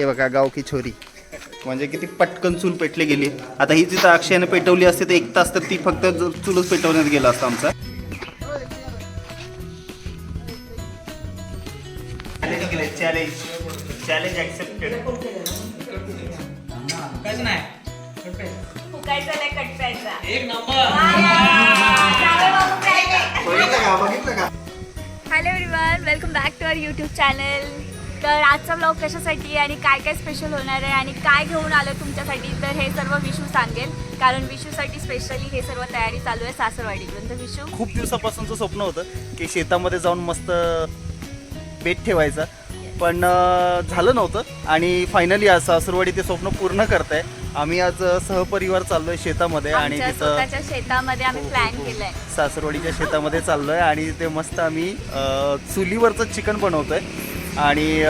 हे बघा गाव की छोरी म्हणजे किती पटकन चूल पेटली गेली. आता ही तिथं अक्षयाने पेटवली असते तर एक तास तर ती फक्त चूलच पेटवण्यात गेला असता आमचा. चॅलेंज चॅलेंज ऍक्सेप्टेड फुकायचा नाही कटवायचा. एक number. Hello everyone welcome back to our YouTube channel तर आजचा ब्लॉग कशासाठी आणि काय काय स्पेशल होणार आहे आणि काय घेऊन आलो तुमच्यासाठी तर हे सर्व विशू सांगेल. कारण विशूसाठी स्पेशली हे सर्व तयारी चालू आहे सासरवाडीकडून तर विशू? खूप दिवसापासूनचं स्वप्न होतं की शेतामध्ये जाऊन मस्त बेट ठेवायचा. पण झालं नव्हतं आणि फायनली आज सासरवाडी ते स्वप्न पूर्ण करत आहे आम्ही आज सहपरिवार चाललोय शेतामध्ये आणि आमच्या तिथं स्वतःच्या शेतामध्ये आम्ही हो, हो, प्लॅन हो. केलाय. सासरवाडीच्या शेतामध्ये चाललोय आणि ते मस्त आम्ही अ, चुलीवरचं चिकन बनवतोय. आणि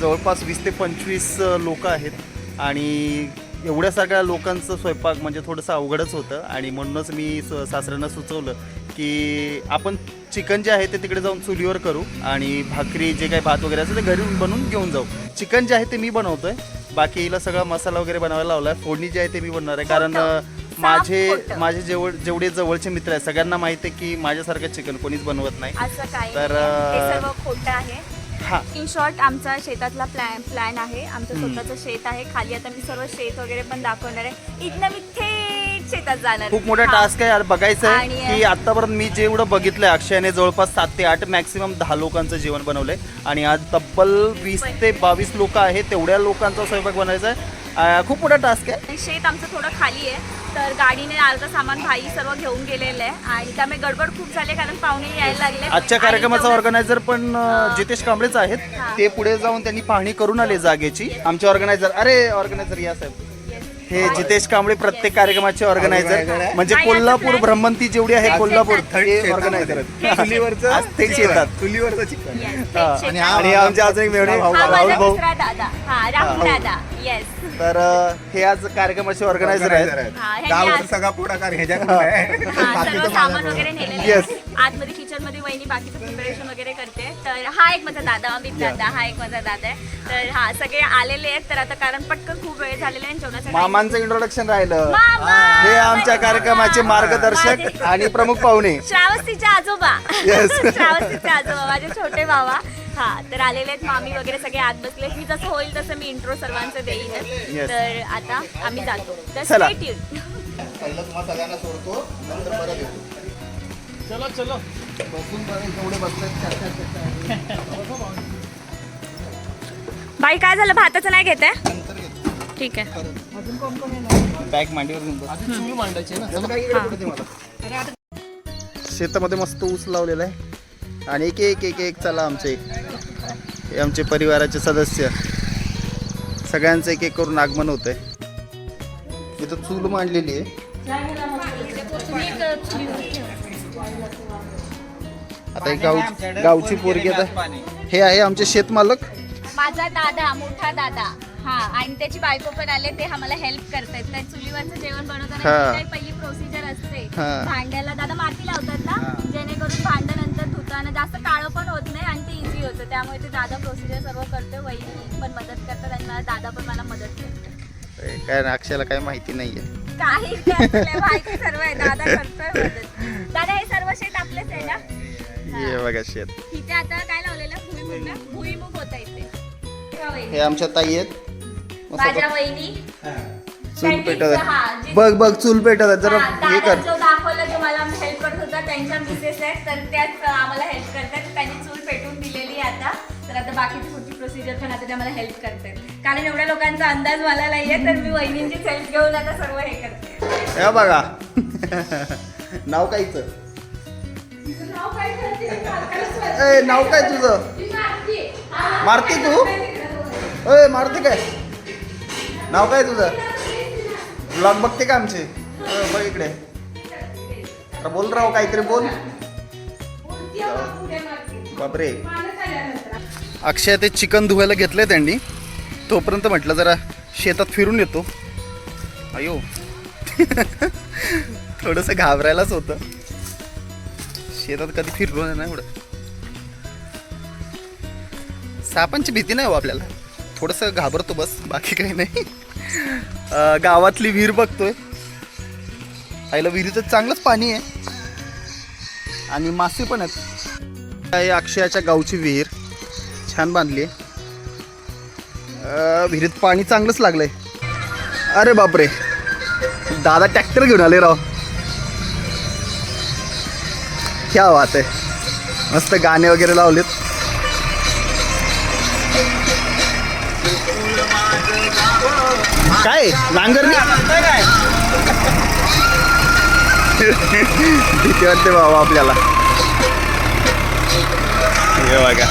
जवळपास वीस ते पंचवीस लोक आहेत. आणि एवढ्या सगळ्या लोकांचं स्वयंपाक म्हणजे थोडंसं अवघडच होतं. आणि म्हणूनच मी स- सासऱ्यांना सुचवलं की आपण चिकन जे आहे ते तिकडे जाऊन चुलीवर करू आणि भाकरी जे काही भात वगैरे असेल ते घरी बनवून घेऊन जाऊ. चिकन जे आहे ते मी बनवतोय. बाकी हिला सगळा मसाला वगैरे बनवायला लावलाय. फोडणी जी आहे ते मी बनवणार आहे. कारण. माझे. माझे जेवढ जेवढे जवळचे मित्र आहेत सगळ्यांना माहिती आहे की माझ्यासारखं चिकन कोणीच बनवत नाही. तर, खोटं आहे. हा. इन शॉर्ट आमचा शेतातला प्लॅन प्लॅन आहे. आमचं स्वतःचं शेत आहे. खाली आता मी सर्व शेत वगैरे पण दाखवणार आहे. इथनं मी थेट शेतात जाणार. खूप मोठा हा. टास्क आहे यार. बघायचं आहे की आतापर्यंत मी जेवढं बघितलंय अक्षयाने जवळपास सात ते आठ मॅक्सिमम दहा लोकांचं जेवण बनवलंय. आणि आज तब्बल वीस ते बावीस लोक आहेत. तेवढ्या लोकांचा स्वयंपाक बनवायचा आहे. अं, खूप मोठा टास्क आहे. शेत आमचं थोडं खाली आहे. तर गाडीने अर्धा सामान भाई सर्व घेऊन गेलेलं. आहे आणि त्यामुळे गडबड खूप झाली कारण पाहुणे यायला लागले. आजच्या कार्यक्रमाचा ऑर्गनायझर पण जितेश कांबळेच आहेत. ते पुढे जाऊन त्यांनी पाहणी करून आले जागेची. आमचे ऑर्गनायझर अरे ऑर्गनायझर या साहेब. हे जितेश कांबळे प्रत्येक कार्यक्रमाचे ऑर्गनायझर म्हणजे कोल्हापूर ब्रह्मंती जेवढी आहे कोल्हापूर ऑर्गनायझर थेट येतात. चुलीवरचं आणि आमचे अजून एक मेवणे भाऊ, हा राहुल माझा भाऊ. तर अ, हे आज कार्यक्रमाचे ऑर्गनायझर आहेत. हा, ह्यांनी गावचा आज- सगळा पुढाकार ह्याच्याकडे आहे हा, सर्व सामान वगैरे नेलेलं Yes. आहे आतमध्ये किचनमध्ये वहिनी बाकीचं प्रिपरेशन वगैरे करते. तर हा एक माझा दादा अमित दादा हा एक माझा दादा आहे. तर हा सगळे आलेले आहेत. तर आता कारण पटकन खूप वेळ झालेला आहे जेवणाचा time- मामांचं इंट्रोडक्शन राहिलं. मामा! हे आमच्या कार्यक्रमाचे! मार्गदर्शक माझे- आणि प्रमुख पाहुणे. श्रावस्तीचे आजोबा. Yes. श्रावस्तीचे आजोबा माझे छोटे बाबा हा तर आलेले आहेत मामी वगैरे सगळे आत बसले. मी जसं होईल तसं मी इंट्रो सर्वांचं देईन. Yes. तर आता आम्ही जातो. तर चला. stay tuned. पहिलं तुम्हाला सगळ्यांना सोडतो नंतर परत येतो. चलो चलो. बसून जेवढे बाई काय झालं? भाताचं नाही घेत आहे? नंतर घेतो. ठीक आहे. बॅग मांडीवर घेऊन बस. अजून चुली मांडायची ना. जसं काही इकडे पुढे दे मला. शेतामध्ये मस्त ऊस लावलेला आहे. आणि एक एक एक एक चला आमचे. हे आमचे परिवाराचे सदस्य. सगळ्यांचं एक एक करून आगमन होत आहे इथं चूल मांडलेली आहे. आता एक गाव गावची पोरगी आता हे आहे आमचे शेतमालक माझा दादा मोठा दादा. हा आणि त्याची बायको पण आले ते आम्हाला हेल्प करतायत. त्या चुलीवरचं जेवण बनवताना हा. काही पहिली प्रोसिजर असते. हा. भांड्याला दादा माती लावतात ना? जेणेकरून भांडं नंतर धुताना जास्त काळं पण होत नाही आणि ते इझी होतं. त्यामुळे ते दादा प्रोसिजर सर्व करतो वहिनी पण मदत करतात आणि मला दादा पण मला मदत करतो काय ना, अक्षयाला काय माहिती नाहीये. काही माहिती सर्व आहे. दादा करतोय मदत. दादा हे सर्व शेत आपलेच आहे ना? हे बघा शेत. इथे आता काय लावलेलं? भुईमुग ना? भुईमुग होता इथे. हा. हे आमच्या ताई आहेत. माझ्या वहिनी. चूल पेटत हा, आहे जे- बघ बघ चूल पेटत आहे जरा हा, दादा कर. त्यांच्या मिसेस आहेत तर त्याच आम्हाला हेल्प करतात. त्यांनी चूल पेटून दिलेली आहे आता. तर आता बाकीची पुढची प्रोसिजर पण आता त्या मला हेल्प करतात. कारण एवढ्या लोकांचा अंदाज मला नाहीये तर मी वहिनींची हेल्प घेऊन आता सर्व हे करते. हे बघा. नाव कायच ए नाव काय तुझं? मारती तू? ए मारती काय? नाव काय तुझं? ब्लॉग बघते का आमचे? बघ इकडे. अरे बोल राव काहीतरी बोल. बापरे. अक्षय ते चिकन धुवायला घेतलंय त्यांनी. तोपर्यंत म्हटलं जरा शेतात फिरून येतो. अयो. थोडस घाबरायलाच होतं. शेतात कधी फिरलो नाही एवढं. सापांची भीती नाही हो आपल्याला. थोडंसं घाबरतो बस बाकी काही नाही. गावातली विहीर बघतोय. आईला विहिरीचं चांगलंच पाणी आहे. आणि मासे पण आहेत. आहे अक्षयाच्या गावची विहीर छान बांधली आहे. विहिरीत पाणी चांगलंच लागलंय. अरे बापरे. दादा ट्रॅक्टर घेऊन आले राव. क्या वात आहे. मस्त गाणे वगैरे लावलेत. काय? नांगरणी? काय भीती वाटते बाबा आपल्याला. हे बघा.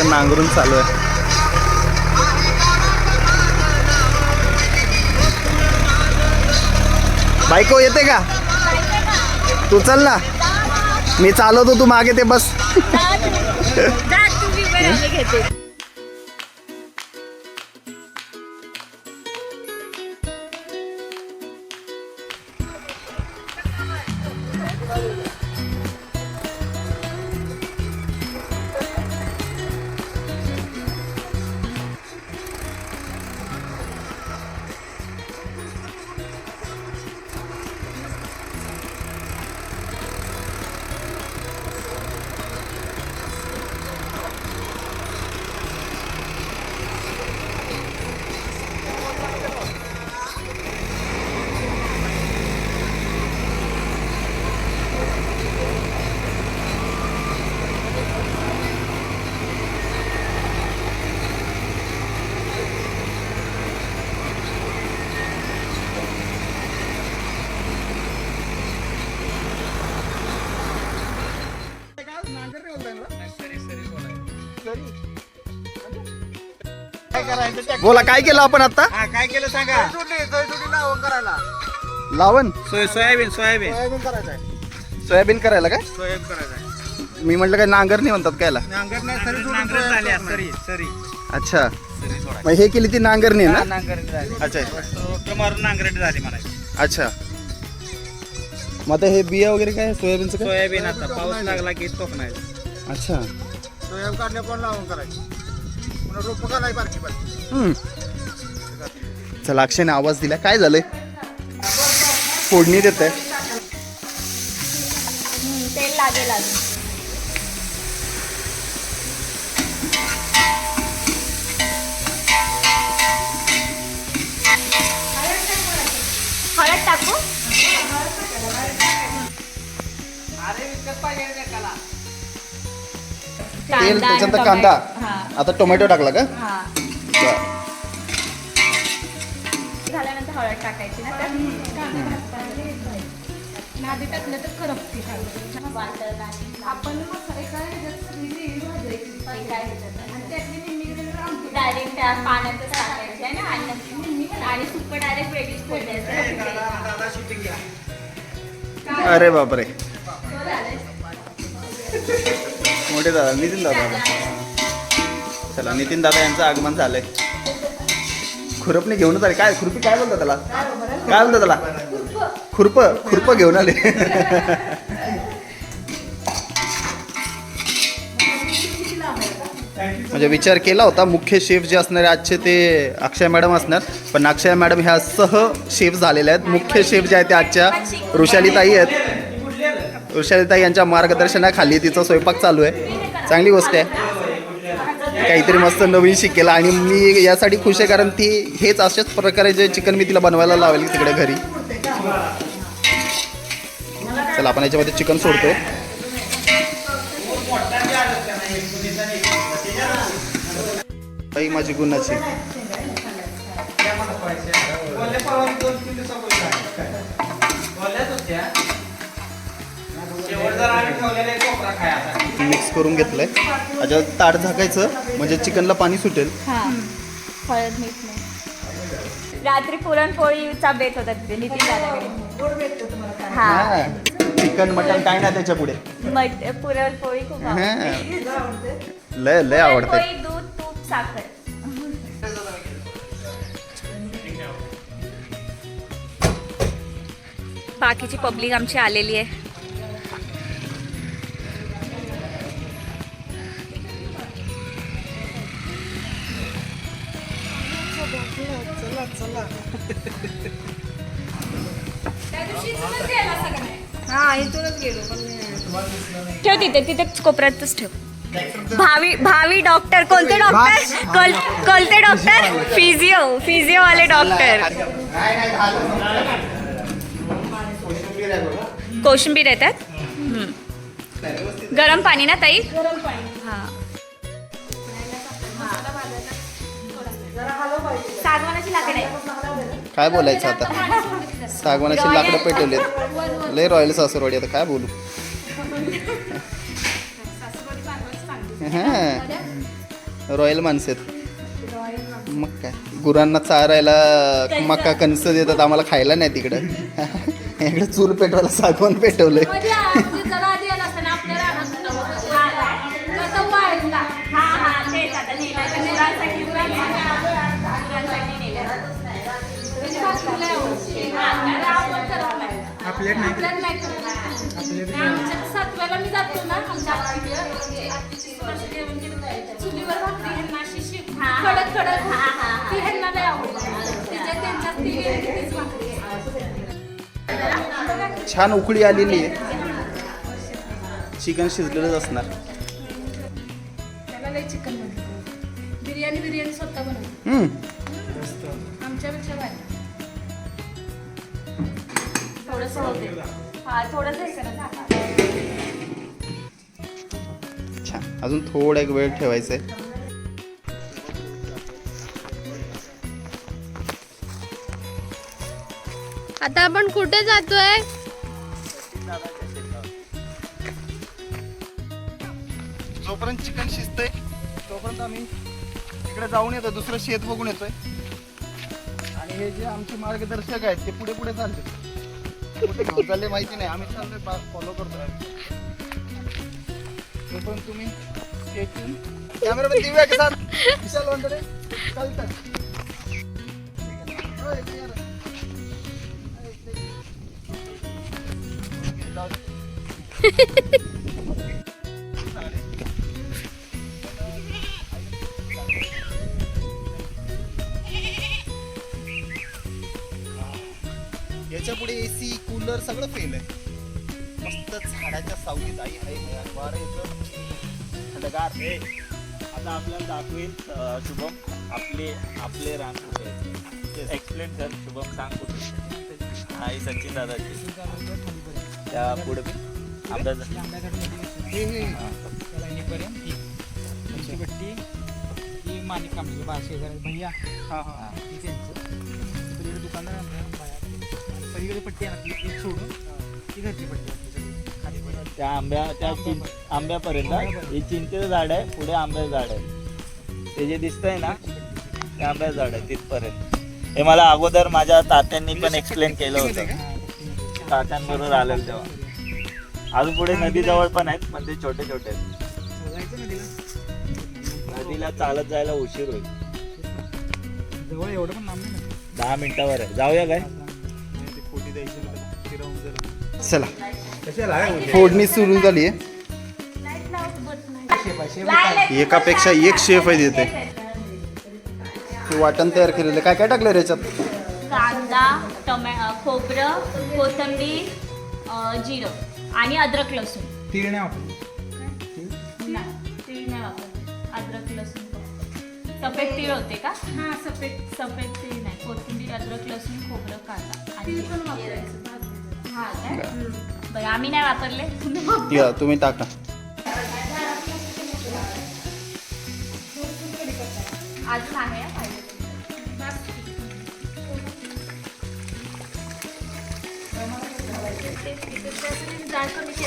मस्त नांगरून चालू आहे. बायको येते का? तू चल ना. मी चालवतो तू मागे ते बस. बोला काय केलं आपण आता? हा काय केलं सांगा? करायला लावण. सोय सोयाबीन सोयाबीन. सोयाबीन करायला काय? सोयाबीन करायचं मी म्हटलं काय नांगरणी म्हणतात कायला? नाही सरी सरी. अच्छा. मग हे केली ती नांगरणी आहे ना? नांगरट झाली. अच्छा. मारून नांगरट झाली म्हणायची. अच्छा. मग आता हे बिया वगैरे काय सोयाबीनचं काय? सोयाबीन आता. पाऊस लागला की टोकणायचं अच्छा. सोयाबीन काढल्या पण लावून करायची? पुन्हा रोप घालाय बारकी बारकी. हम्म. चला अक्षयने आवाज दिला. काय झालंय? फोडणी देत आहे हम्म, तेल लागेल अजून. हळद टाकू? तेल कांदा आणि त्याच्यानंतर कांदा. टोमॅटो. हा. आता टोमॅटो टाकला का? हा. झाल्यानंतर हळद टाकायची ना टाकलं तर करपते आपण डायरेक्ट त्या पाण्यातच टाकायची आहे ना? आणि आणि सुकं डायरेक्ट वेगळीच फोडायचं अरे बापरे. मोठे दादा नितीन दादा. चला नितीन दादा यांचं आगमन झालंय. खुरपणी घेऊनच आले. काय खुरपी काय बोलतात त्याला? काय बोलतात त्याला? खुरप खुरप घेऊन आले. म्हणजे विचार केला होता मुख्य शेफ जे असणारे आजचे ते अक्षय मॅडम असणार पण अक्षय मॅडम ह्या सह शेफ झालेल्या आहेत. मुख्य शेफ जे आहेत ते आजच्या ऋषालीताई आहेत. ऋषालीताई यांच्या मार्गदर्शनाखाली तिचा स्वयंपाक चालू आहे. चांगली गोष्ट आहे. काहीतरी मस्त नवीन शिकेल आणि मी यासाठी खुश आहे कारण ती हेच अशाच प्रकारे जे चिकन मी तिला बनवायला लावेल तिकडे घरी. चला आपण याच्यामध्ये चिकन सोडतो बाई माझी गुन्हाची मिक्स करून घेतलंय. त्याच्यात ताट झाकायचं म्हणजे चिकनला पाणी सुटेल. हा. हळद मीठ नाही रात्री पुरणपोळीचा बेत होता तिथे नितीन हा. चिकन मटन काय नाही त्याच्या पुढे. मट पुरणपोळी खूप आवडते. लय लय पुरणपोळी दूध तूप साखर. बाकीची पब्लिक आमची आलेली आहे. हा इथूनच गेलो पण ठेव तिथे तिथे कोपऱ्यातच ठेव. भावी भावी डॉक्टर कोणते डॉक्टर कोल कोणते डॉक्टर फिजिओ फिजिओ वाले डॉक्टर कोशिंबीर येतात. गरम पाणी ना ताई? गरम पाणी. सागवानाची लाकडे काय बोलायचं आता? सागवानाची लाकडं पेटवलेत. लय रॉयल सासरवाडी आता काय बोलू? हां. रॉयल माणसं आहेत. मग काय? गुरांना चारायला मका कणस देतात आम्हाला खायला नाही तिकडं. इकडे चूल पेटवायला सागवान पेटवलंय. नाही. आपल्याला नाही करत. आमच्या सातव्याला मी जातो ना आमच्या आत्तीकडे. आत्तीची सुनाशी जेवण केलं जायचं. चुलीवर भाकरी ह्यांना अशी शेक-. कडक कडक हा, हा, हा. ती ह्यांना लय आवडते तिच्या तीच भाकरी आहे. छान उकळी आलेली आहे चिकन शिजलेलंच असणार त्याला लय चिकन बनवतो बिर्याणी बिर्याणी स्वतः बनवतो हम्म. थोडंसं होते. हा थोडंसं हे करा झाका. छान अजून थोडा एक वेळ ठेवायचा आहे आता आपण कुठे जातोय? जोपर्यंत चिकन शिजतंय तोपर्यंत आम्ही इकडे जाऊन येतो दुसरं शेत बघून येतोय. आणि हे जे आमचे मार्गदर्शक आहेत ते पुढे पुढे चालले कुठे चालले माहिती नाही. आम्ही चाललोय फॉलो करतो पण तुम्ही कॅमेरामॅन दिव्या के साथ विशाल वंदरे चालतं. होय, clear आहे. जाऊ दे. याच्यापुढे एसी कूलर सगळं फेल आहे. मस्त झाडाच्या सावलीत आई आहे वारं येतं थंडगार. आता आपल्याला दाखवेल अं, शुभम आपले आपले रान कुठे एक्सप्लेन कर शुभम सांग कुठे हा हे सचिन दादाची त्या पुढे आमदार हे हे. ही. भैया हा. हा ही त्यांचं पट्टी आहे ना ती एक सोडून ती घरची पट्टी आहे सगळी. खाली पण त्या आंब्या त्या चिं आंब्यापर्यंत हे चिंचेचं झाड आहे पुढे आंब्याचं झाड आहे. ते जे दिसतंय ना ते आंब्याचं झाड आहे तिथपर्यंत. हे मला अगोदर माझ्या तात्यांनी पण एक्सप्लेन केलं होतं. तात्यांबरोबर आलेलं तेव्हा. अजून पुढे नदी जवळ पण आहेत पण ते छोटे छोटे आहेत. नदीला चालत जायला उशीर होईल. जवळ एवढं पण लांब नाही ना. दहा मिनिटावर आहे. जाऊया काय? चला फोडणी सुरू झाली आहे. एकापेक्षा एक शेफ आहे तिथे. ते वाटण तयार केलेलं. काय काय टाकलं रे याच्यात? कांदा टोमॅ खोबरं कोथिंबीर अ, जिरं आणि अद्रक लसूण. तीळ नाही वापरली. अद्रक लसूण. सफेद तीळ होते का? हा सफेद. सफेद तीळ नाही. कोथिंबीर अद्रक लसूण खोबरं कांदा आणि बरं. आम्ही नाही वापरले. तुम्ही वापर- या तुम्ही टाका. अजून आहे हा.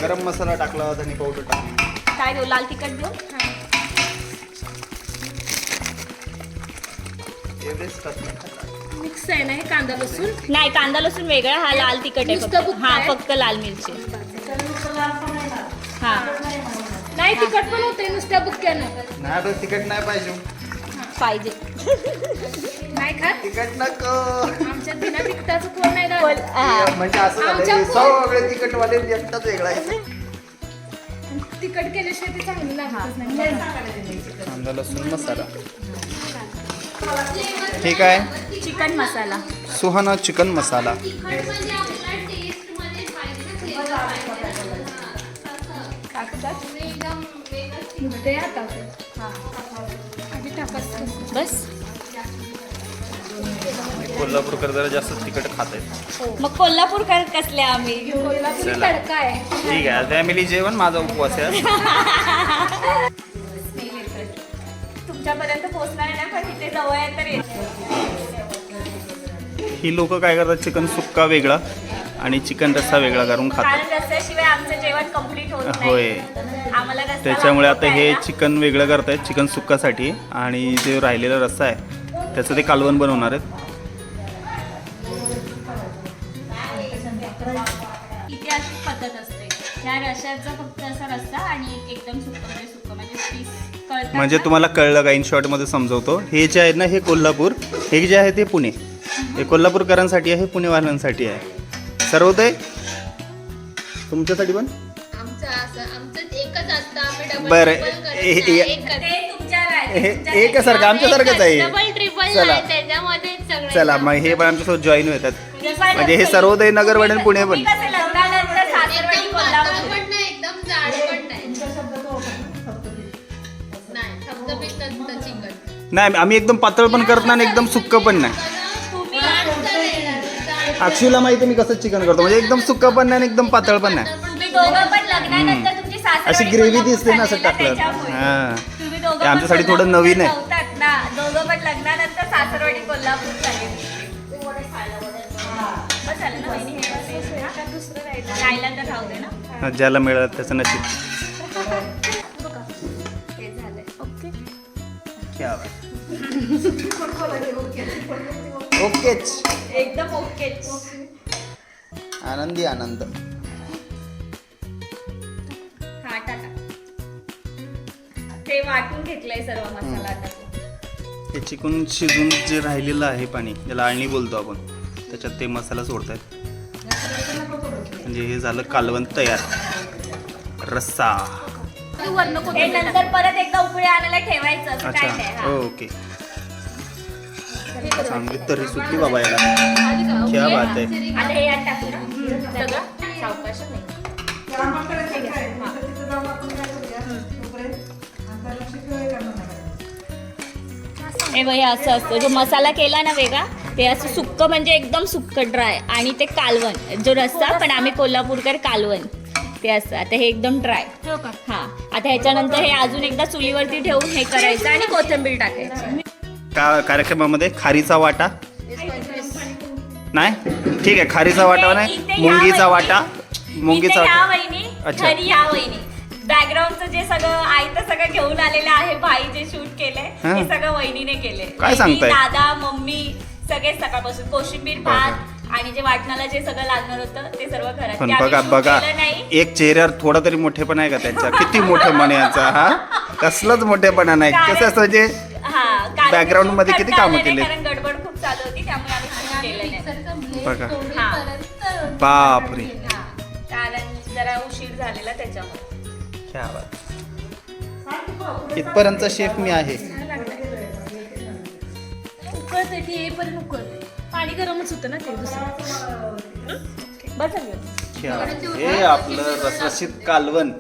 गरम मसाला टाकला धनी पावडर टाकली. काय देऊ लाल तिखट देऊ एव्हरेस्ट टाकलं मिक्स आहे ना हे कांदा लसूण? नाही कांदा लसूण वेगळा हा लाल तिखट आहे नुसतं फक्त. बुक्का हा आहे? फक्त लाल मिरची हा. नाही तिखट पण होते नुसत्या बुक्क्यानं. नाही आता तिखट नाही पाहिजे. पाहिजे. नाही खात? तिखट नक. आमच्या बिना तिखटाचं कोण नाही बोल, राहत. हा. म्हणजे असं आमच्या झालं सगळे तिखटवाले एकटाच वेगळा आहे. तिखट केल्याशिवाय ते चांगलं लागतच नाही. कांदा लसूण मसाला. ठीक आहे. चिकन मसाला. सुहाना चिकन मसाला. बस. कोल्हापूरकर जरा जास्त तिखट खात आहेत. मग कोल्हापूरकर कसले आम्ही. ठीक आहे. फॅमिली जेवण माझा उपवास आहे. तुमच्यापर्यंत पोहोचणार नाही पण इथे जवळ आहे तर. येते ही लोक काय करतात? चिकन सुक्का वेगळा आणि चिकन रस्सा वेगळा करून खातात. कारण रस्त्याशिवाय आमचं जेवण कंप्लीट होत नाही. होय. आम्हाला रस्सा त्याच्यामुळे आता हे चिकन वेगळं करतायत चिकन सुक्कासाठी. आणि जे राहिलेला रस्सा आहे त्याचं ते कालवण बनवणार आहेत. खायला. इथे अशी पद्धत असते. ह्या रश्याचा फक्त असा रस्सा आणि एक एकदम म्हणजे? तुम्हाला कळलं का? इन शॉर्टमध्ये समजवतो. हे जे आहे ना हे कोल्हापूर. हे जे आहे ते पुणे. हे कोल्हापूरकरांसाठी आहे पुणेवाल्यांसाठी आहे. सर्वोदय? तुमच्यासाठी पण? आमचं असं आमचं एकच असतं. आम्ही डबल बरं, हे-. हे-. ते हे एकसारखं आमच्यासारखंच आहे. डबल ट्रिपल चला. नाही त्याच्यामध्ये सगळे चला मग हे पण आमच्यासोबत जॉईन होतात. मी पण म्हणजे हे सर्वोदय नगरवाडी आणि पुणे पण. नाही आम्ही एकदम पातळ पण करत नाही आणि एकदम सुक्क पण नाही. अक्षूला माहिती मी कसं चिकन करतो. म्हणजे एकदम सुक्क पण नाही आणि एकदम पातळ पण नाही. अशी ग्रेव्ही दिसते ना असं टाकलं. हां. आमच्यासाठी थोडं नवीन आहे. ज्याला मिळालं त्याचं नशीब. क्या बात. ओकेच. एकदम ओके आनंदी आनंद. हा टाका. ते वाटून घेतलंय सर्व मसाला हे चिकन शिजून जे राहिलेलं आहे पाणी ज्याला आळणी बोलतो आपण. त्याच्यात ते मसाला सोडतायत. म्हणजे हे झालं कालवण तयार. रस्सा. हे नंतर परत एकदा उकळी आणायला ठेवायचं असं काय नाही अच्छा हा. ओके. चांगली तरी सुट्टी बाबा याला. क्या बात आहे. आता हे हे हे असं असतं. जो मसाला केला ना वेगळा ते असं सुक्क म्हणजे एकदम सुक्क ड्राय आणि ते कालवण. जो रस्सा पण आम्ही कोल्हापूरकर कालवण. ते असतं. आता हे एकदम ड्राय हा. आता ह्याच्यानंतर हे अजून एकदा चुलीवरती ठेवून हे करायचं आणि कोथिंबीर टाकायची. का कार्यक्रमामध्ये खारीचा वाटा? नाही? ठीक आहे खारीचा वाटा नाही मुंगीचा. वाटा मुंगीचा वाटा. अच्छा. बॅकग्राऊंडचं जे सगळं आहे तर सगळं घेऊन आलेलं आहे भाई जे शूट केलंय हा. ते सगळं वहिनीने केले. काय सांगताय? दादा मम्मी सगळे सकाळपासून कोशिंबीर भात आणि जे वाटणाला जे सगळं लागणार होतं ते सर्व घरात पण बघा बघा एक चेहऱ्यावर थोडा तरी मोठेपणा आहे का त्याचा? किती मोठेपण याचा हा? कसलाच मोठेपणा नाही. कसं असं हा कारण Background shoot मध्ये किती कामं केले? कारण गडबड खूप चालू होती त्यामुळे आम्ही shoot केलं नाही बघा. बापरे. हा. कारण जरा उशीर झालेला त्याच्यामुळे. क्या बात. इथपर्यंत शेफ मी आहे. उकळते ती येईपर्यंत उकळते पाणी गरमच होतं ना ते दुसरं. हे? आपलं रसरशीत कालवण.